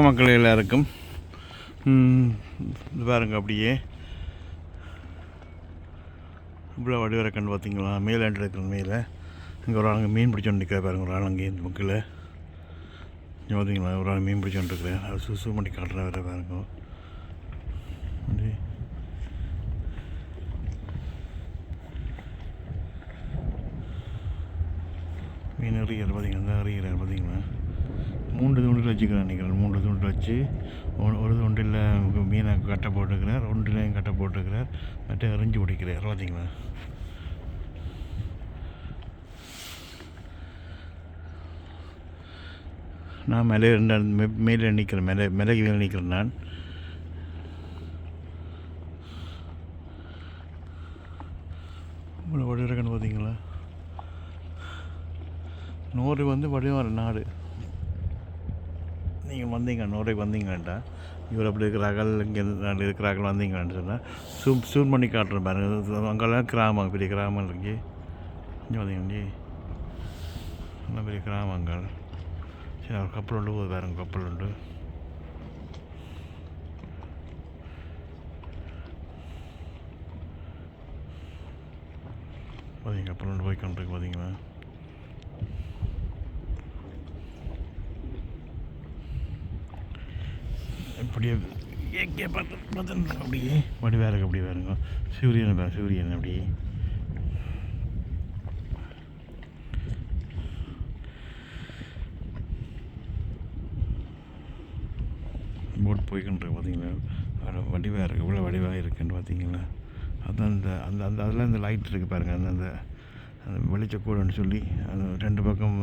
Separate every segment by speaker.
Speaker 1: மக்கள் எல்லாருக்கும். இது பாருங்கள் அப்படியே. இவ்வளோ வடிவரக்கண்டு பார்த்தீங்களா? மேலாண்டு இருக்கிற மேலே. இங்கே ஒரு ஆளுங்க மீன் பிடிச்சோன்னு நிற்கிற பாருங்க ஒரு ஆளுங்க இந்த மக்கள் பார்த்தீங்களா? ஒரு ஆள் மீன் பிடிச்சோன்னு இருக்கிறேன் அது சுசு பண்ணி காட்டுற வேறு பாருங்க. மீன் அறிகிறார் பார்த்தீங்களா? அறிகிறார் பார்த்தீங்களா? மூன்று தூண்டில் வச்சுக்கிறேன் நினைக்கிறேன் மூன்று தூண்டில் வச்சு ஒரு ஒரு தூண்டில் மீனை கட்டை போட்டுக்கிறார் ஒன்றிலையும் கட்டை போட்டுக்கிறார் மற்ற எறிஞ்சு பிடிக்கிறார். பார்த்தீங்களா நான் மேலே மே- மேலே நிற்கிறேன் மேலே மிளகு மேலே நிற்கிறேன் நான். இவ்வளோ பார்த்தீங்களா? நூறு வந்து வடிவார நாடு நீங்கள் வந்தீங்க நூறுக்கு வந்தீங்கன்ட்டா. இவர் அப்படி இருக்கிறார்கள் இங்கே நாடு இருக்கிறார்கள் வந்தீங்கன்னு சொன்னால் சூம் சூம் பண்ணி காட்டுறேன் பாருங்க. அங்கெல்லாம் கிராமம் பெரிய கிராமம் இருக்கு. இங்கே வந்தீங்க நல்ல பெரிய கிராமங்கள். சரி ஒரு கப்பல் உண்டு போது பாருங்க கப்பல் உண்டு பார்த்தீங்க கப்பல் உண்டு போய் கொண்டிருக்கு பார்த்தீங்களா அப்படியே எங்கே பார்த்து பார்த்து அப்படியே வடி வேற அப்படியே வேறுங்க சூரியன் பாரு சூரியன் அப்படியே போட் போய்க்கிட்டு பார்த்தீங்களா? வடிவாக இருக்குது இவ்வளோ வடிவாக இருக்குன்னு பார்த்தீங்களா? அதான் இந்த அந்த அந்த அதெல்லாம் இந்த லைட் இருக்குது பாருங்கள் அந்த அந்த அந்த வெளிச்சக்கூடன்னு சொல்லி அது ரெண்டு பக்கம்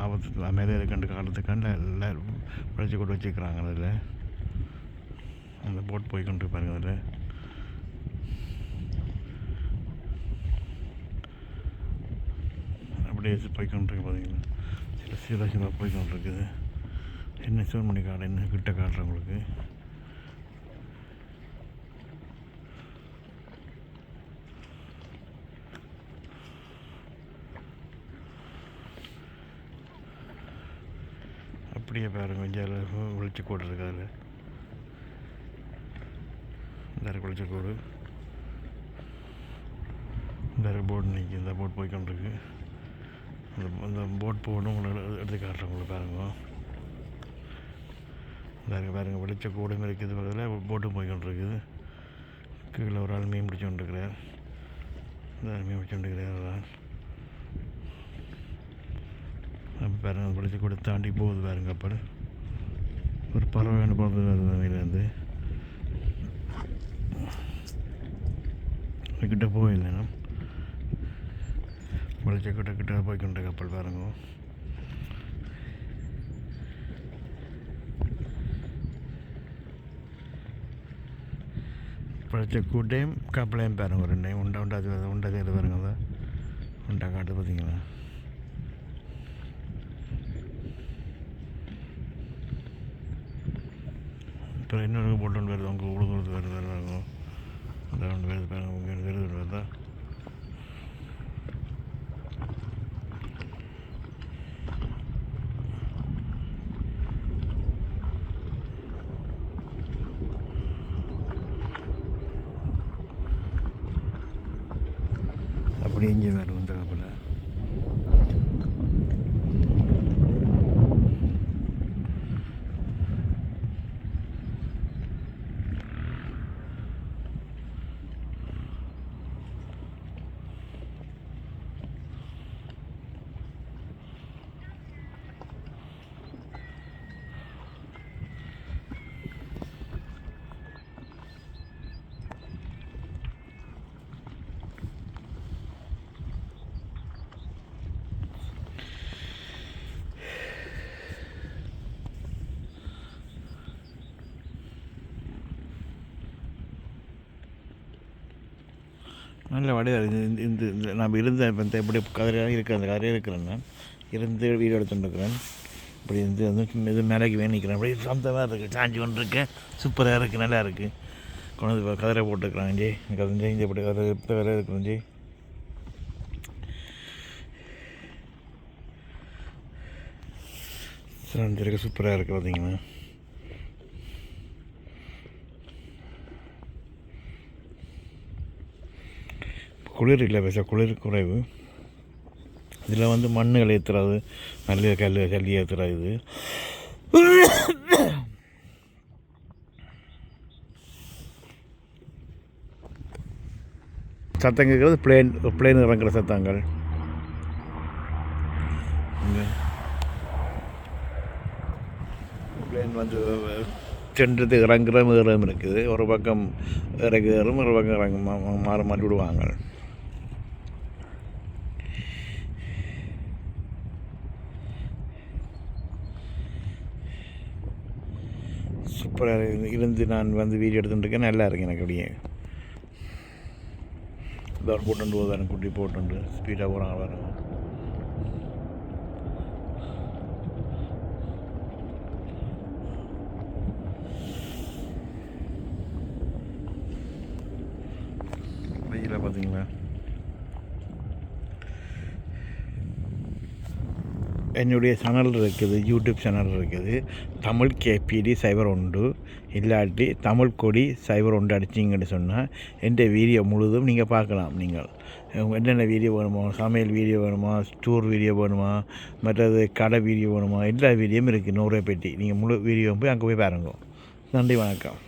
Speaker 1: ஆபத்து மேலே இருக்கண்டு காட்டுறதுக்காண்ட எல்லாம் வெளிச்சக்கூட வச்சுக்கிறாங்க அதில். அந்த போட் போய்க்கொண்டு பாருங்கள் அதில். அப்படியே போய்க்கொண்டிருக்கு பார்த்தீங்களா சில சில சில போய்க்கொண்டிருக்குது என்ன சிவன்மணி காடு என்ன கிட்ட காட்டுறேன் உங்களுக்கு? அப்படியே பாருங்கள் கொஞ்சம் வெளிச்சு கோடு இருக்கு அதில். இந்த வெளிச்ச கோடு. இந்த போட் நிற்கி இந்த போட் போய்கொண்டிருக்கு அந்த அந்த போட் போகணும் உங்களுக்கு எடுத்து காட்டுறேன் உங்களை பாருங்க. இந்த பாருங்கள் வெளிச்ச கூடும் இருக்குது பக்கத்தில் போட்டும் போய்கொண்டிருக்குது கீழே ஒரு ஆள் மீன் பிடிச்சு கொண்டிருக்கிறார். இந்த ஆள் மீன் பிடிச்சு கொண்டிருக்கிறார். அப்போ பாருங்கள் வெளிச்ச கூட தாண்டி போகுது பாருங்கள் அப்போ. ஒரு பறவை ஒன்று போகிறது வருது மேலேருந்து கிட்ட போயில்லைண்ணா வெளிச்ச கிட்ட கிட்ட போய்க்கொண்ட கப்பல் பாருங்க. பழைச்ச கூட்டையும் கப்பலையும் பாருங்க ரெண்டையும் உண்டா உண்டா அது உண்டா தேர்வு பாருங்க அதை. உண்டா காட்டு பார்த்தீங்களா? இப்போ இன்னொரு போட்டு வருது. உங்கள் உழுதுறது வருது வருது அந்த ஒன்று வருது பாருங்க உங்கள் வருது வருதா அப்படி இங்கே வேறு வந்த கப்பல் நல்ல வடிவாக இது இந்த இந்த இந்த நம்ம இருந்த இப்போ இந்த இப்படி கதிரையாக இருக்கிற அந்த கதிரையாக இருக்கிறேன் நான் இருந்து வீடியோ எடுத்துட்டுருக்கிறேன். இப்படி இருந்து வந்து இது மேலேக்கு வேணிக்கிறேன் அப்படி சொந்தமாக இருக்குது சாஞ்சி கொண்டு இருக்கேன் சூப்பராக இருக்குது நல்லா இருக்குது கொண்டு வந்து கதிரை போட்டுருக்குறாங்க. ஜி கதஞ்சே இங்கே இப்படி கதிரை இப்போ வேறு இருக்கிறோம் ஜி சாஞ்சிருக்கு சூப்பராக இருக்குது பார்த்தீங்கன்னா குளிர் இல்லை பேச குளிர் குறைவு. இதில் வந்து மண்ணுகள் ஏற்றுறது நல்ல கல் கல்லி ஏற்றுறது சத்தம் கேட்குறது பிளேன் பிளேன் இறங்குற சத்தங்கள். பிளேன் வந்து சென்றது இறங்குற ஏறம் இருக்குது. ஒரு பக்கம் இறகு ஒரு பக்கம் இறங்க மா- மா- மாறி விடுவாங்க. சூப்பராக இருந்து நான் வந்து வீடியோ எடுத்துட்டுருக்கேன். நல்லா இருக்கு எனக்கு அப்படியே. இதோட போட்டுண்டு போதான குட்டி போட்டுண்டு ஸ்பீடாக போகிறாங்க பாருங்க வெயில பார்த்தீங்களா என்னுடைய சேனல் இருக்குது யூடியூப் சேனல் இருக்குது. தமிழ் கேபிடி சைபர் ஒன்று. இல்லாட்டி தமிழ் கொடி சைபர் ஒன்று அடிச்சிங்கன்னு சொன்னால் எந்த வீடியோ முழுதும் நீங்கள் பார்க்கலாம் நீங்கள். என்னென்ன வீடியோ வேணுமோ சமையல் வீடியோ வேணுமா டூர் வீடியோ வேணுமா மற்றது கடை வீடியோ வேணுமா எல்லா வீடியோவும் இருக்குது நூறு பெட்டி. நீங்கள் முழு வீடியோ போய் அங்கே போய் பாருங்க. நன்றி வணக்கம்.